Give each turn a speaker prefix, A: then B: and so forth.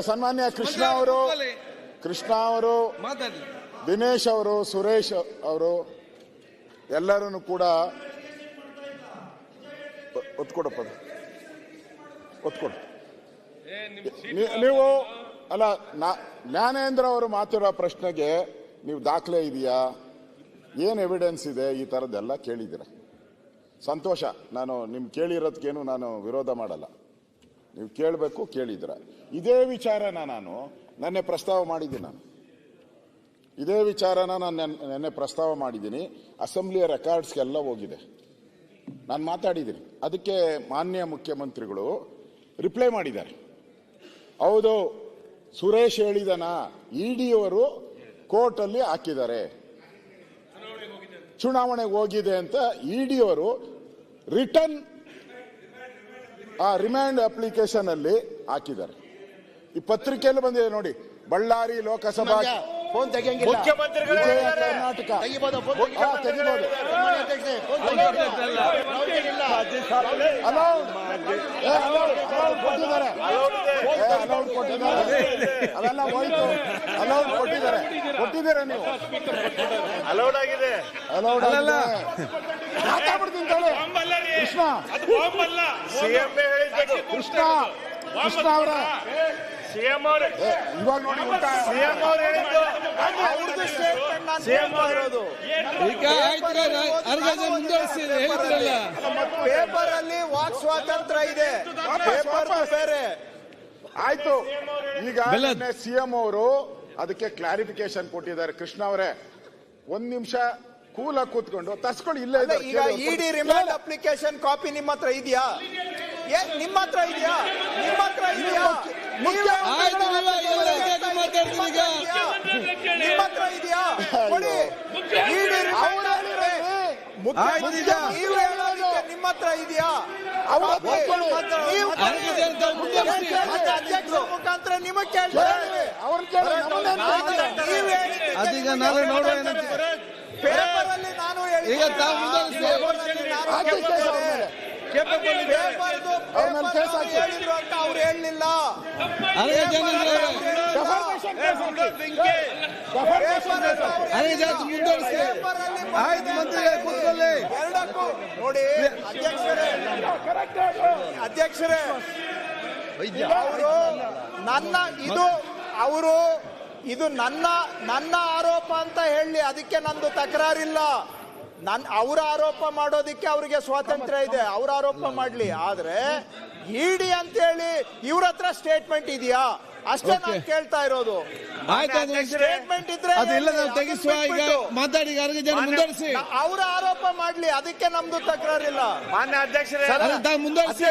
A: ಸನ್ಮಾನ್ಯ ಕೃಷ್ಣ ಅವರು ಕೃಷ್ಣ ಅವರು ದಿನೇಶ್ ಅವರು ಸುರೇಶ್ ಅವರು ಎಲ್ಲರೂ ಕೂಡ ಒತ್ಕೊಡಪ್ಪ. ಒತ್ಕೊಡು. ನೀವು ಅಲ್ಲ ಜ್ಞಾನೇಂದ್ರ ಅವರು ಮಾತಾಡೋ ಪ್ರಶ್ನೆಗೆ ನೀವು ದಾಖಲೆ ಇದೆಯಾ? ಏನು ಎವಿಡೆನ್ಸ್ ಇದೆ? ಈ ಥರದ್ದೆಲ್ಲ ಕೇಳಿದ್ದೀರ? ಸಂತೋಷ ನಾನು ನಿಮ್ ಕೇಳಿರೋದಕ್ಕೇನು ನಾನು ವಿರೋಧ ಮಾಡಲ್ಲ. ನೀವು ಕೇಳಬೇಕು ಕೇಳಿದ್ರ. ಇದೇ ವಿಚಾರನ ನಾನು ನನ್ನೆ ಪ್ರಸ್ತಾವ ಮಾಡಿದ್ದೀನಿ ನಾನು. ಇದೇ ವಿಚಾರನ ನಾನು ನೆನ್- ನೆನ್ನೆ ಪ್ರಸ್ತಾವ ಮಾಡಿದ್ದೀನಿ. ಅಸೆಂಬ್ಲಿಯ ರೆಕಾರ್ಡ್ಸ್ಗೆಲ್ಲ ಹೋಗಿದೆ. ನಾನು ಮಾತಾಡಿದ್ದೀನಿ. ಅದಕ್ಕೆ ಮಾನ್ಯ ಮುಖ್ಯಮಂತ್ರಿಗಳು ರಿಪ್ಲೈ ಮಾಡಿದ್ದಾರೆ. ಹೌದು ಸುರೇಶ್ ಹೇಳಿದನ ಇಡಿಯವರು ಕೋರ್ಟಲ್ಲಿ ಹಾಕಿದ್ದಾರೆ. ಚುನಾವಣೆಗೆ ಹೋಗಿದೆ ಅಂತ. ಇಡಿಯವರು ರಿಟರ್ನ್ ಆ ರಿಮ್ಯಾಂಡ್ ಅಪ್ಲಿಕೇಶನ್ ಅಲ್ಲಿ ಹಾಕಿದ್ದಾರೆ. ಈ ಪತ್ರಿಕೆಯಲ್ಲಿ ಬಂದಿದೆ ನೋಡಿ ಬಳ್ಳಾರಿ ಲೋಕಸಭಾ
B: ಫೋನ್ ತೆಗಿಯಂಗಿಲ್ಲ.
C: ಮುಖ್ಯಮಂತ್ರಿಗಳು
A: ವಿಜಯ. ಕರ್ನಾಟಕ. ಹಾ, ತೆಗಿಬೋದು.
B: ಫೋನ್ ತೆಗಿಯಂಗಿಲ್ಲ. ತೆಗಿಯಂಗಿಲ್ಲ.
A: Allowed. ಏ, allowed, allowed ಕೊಟ್ಟಿದ್ದಾರೆ. ಏ, allowed ಕೊಟ್ಟಿದ್ದಾರೆ. ಅವೆಲ್ಲ ಹೋಯ್ತು. ಅಲೌಡ್ ಕೊಟ್ಟಿದ್ದಾರೆ. ಕೊಟ್ಟಿದ್ದೀರಾ ನೀವು?
C: ಅಲೌಡ್ ಆಗಿದೆ.
A: ಅಲೌಡ್ ಮಾತಾಡ್ಬಿಡ್ತೀನಿ ತಾಳೆ ಕೃಷ್ಣ. ಕೃಷ್ಣ. ಕೃಷ್ಣ ಅವರ.
C: ಸಿಎಂ ಅವರು.
A: ಇವಾಗ ನೋಡಿ
C: ಸಿಎಂ ಅವರು ಹೇಳಿದ್ದು. ಸಿಎಂ
D: ಈಗ ಮುಂದುವರಿಸಿ
B: ಪೇಪರ್ ಅಲ್ಲಿ ವಾಕ್ ಸ್ವಾತಂತ್ರ್ಯ ಇದೆ. ಪೇಪರ್ ಬೇರೆ.
A: ಆಯ್ತು. ಈಗ. ಸಿಎಂ ಅವರು ಅದಕ್ಕೆ ಕ್ಲಾರಿಫಿಕೇಶನ್ ಕೊಟ್ಟಿದ್ದಾರೆ. ಕೃಷ್ಣ ಅವರೇ ಒಂದ್ ನಿಮಿಷ ಕೂಲ ಕೂತ್ಕೊಂಡು ತರ್ಸ್ಕೊಳ್ಳಿ ಇಲ್ಲ ಇದೆ
B: ಈಗ ಇಡಿ ರಿಮೈಂಡ್ ಅಪ್ಲಿಕೇಶನ್ ಕಾಪಿ ನಿಮ್ಮ ಹತ್ರ ಇದೆಯಾ? ಏನ್ ನಿಮ್ಮ ಹತ್ರ ಇದೆಯಾ? ನಿಮ್ಮ ಹತ್ರ ಇದೆಯಾ?
D: ಆಯ್ತು, ಯಾಕೆ ಮಾತಾಡ್ತೀರಿ ಈಗ?
B: ನಿಮ್ಮ ಹತ್ರ ಇದೆಯಾ? ಕೊಡಿ.
D: ಆಯ್ತು ಈಗ.
B: ನೀವು ನಿಮ್ಮ ಹತ್ರ ಇದೆಯಾ?
A: ಅವ್ರ
B: ಕಾಪಿ? ನೀವು
D: ಅರ್ಧ ಜನ ತಾವು ಮುಂದುವರಿಸಿ
B: ಮತ್ತೆ ಅಧ್ಯಕ್ಷರ ಮುಖಾಂತರ ನಿಮಗೆ ಕೇಳ್ತಾರೆ.
A: ಅವ್ರ ಕೇಳಿ. ನಮ್ಮನ್ನೇನ್ ಮಾತಾಡ್ತಾರೆ?
B: ನೀವು ಹೇಳಿದ್ದಕ್ಕೆ
D: ಅದೀಗ ನಾಳೆ ನೋಡುವ ಏನಂತ
B: ಪೇಪರ್ ಅಲ್ಲಿ ನಾನು ಹೇಳಿದ್ದೆ.
D: ಈಗ ತಾವು ಮುಂದುವರಿಸಿ.
A: ಹಾಕಿ. ಕೇಸ್ ಅವ್ರ ಮೇಲೆ. ಮೇಲೆ ಕೇಸ್ ಹಾಕಿ.
B: ಹೇಳಲಿಲ್ಲ.
D: ಜನ ಮುಂದುವರಿಸಿ. ಆಯ್ತು ಮಂತ್ರಿಗಳೇ ಕೂತ್ಕೊಳ್ಳಿ.
B: ಎರಡಕ್ಕೂ. ನೋಡಿ ಅಧ್ಯಕ್ಷರೇ. ಅಧ್ಯಕ್ಷರೇ. ಅವರು ನನ್ನ ಇದು ಅವರು ಇದು ನನ್ನ ನನ್ನ ಆರೋಪ ಅಂತ ಹೇಳಿ ಅದಕ್ಕೆ ನಂದು ತಕರಾರಿಲ್ಲ. ನನ್ ಅವ್ರ ಆರೋಪ ಮಾಡೋದಿಕ್ಕೆ ಅವ್ರಿಗೆ ಸ್ವಾತಂತ್ರ್ಯ ಇದೆ. ಅವ್ರ ಆರೋಪ ಮಾಡ್ಲಿ. ಆದ್ರೆ ಇಡಿ ಅಂತೇಳಿ ಇವ್ರ ಹತ್ರ ಸ್ಟೇಟ್ಮೆಂಟ್ ಇದೆಯಾ? ಅಷ್ಟೇ ನಾನು ಕೇಳ್ತಾ ಇರೋದು.
D: ಆಯ್ತು
B: ಸ್ಟೇಟ್ಮೆಂಟ್ ಇದ್ರೆ
D: ತೆಗಿಸುವ ಈಗ ಮಾತಾಡಿ ಮುಂದುವರಿಸಿ.
B: ಅವ್ರ ಆರೋಪ ಮಾಡ್ಲಿ. ಅದಕ್ಕೆ ನಮ್ದು ತಕರಾರಿಲ್ಲ.
C: ಮಾನ್ಯ ಅಧ್ಯಕ್ಷರೇ
D: ಮುಂದುವರಿಸಿ.